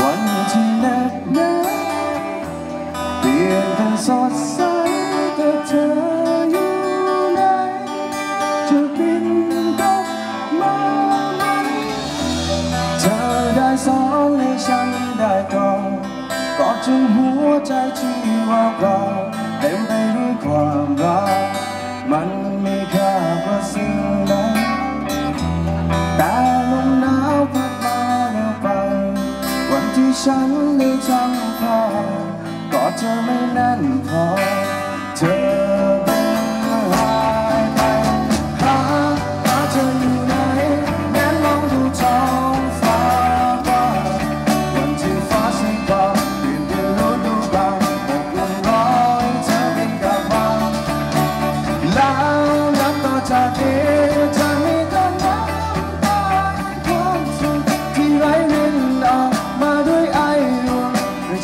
วันที่แนักนาเปลี่ยนเป็นสดใสแต่เธออยู่ไหนจะบินกลับมาไหมเธอได้สอนให้ฉันได้ก่อนก่อนจนหัวใจที่ว่างเปล่าเต็มไปด้วยความรักมัน ฉันได้จำพอกอดเธอไม่แน่นพอเธอ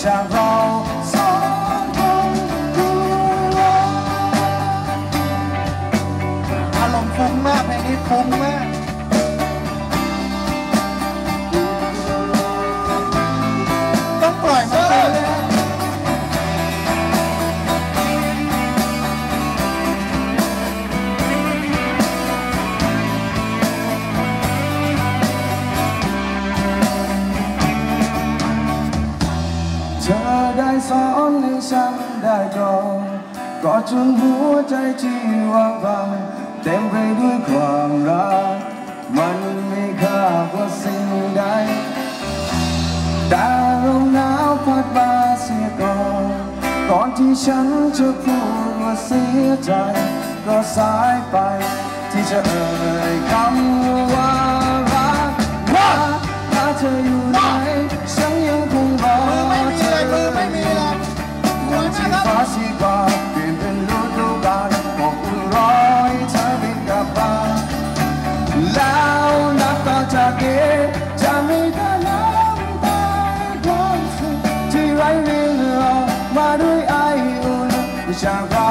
I สอนให้ฉันได้กอดกอดจนหัวใจที่ว่างเปล่เต็มไปด้วยความรัก มันไม่ค่ากว่าสิ่งใดดาวหนาวพัดมาเสียก่อนก่อนที่ฉันจะพูดว่าเสียใจ ก็สายไปที่จะเอ่ยคำว่า 想好。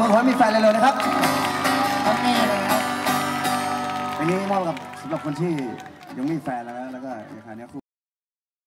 มือขอให้มีแฟนเร็วๆนะครับเลยครับอันนี้มอบกับสำหรับคนที่ยังมีแฟนแล้วนะแล้วก็ในคราวนี้คู่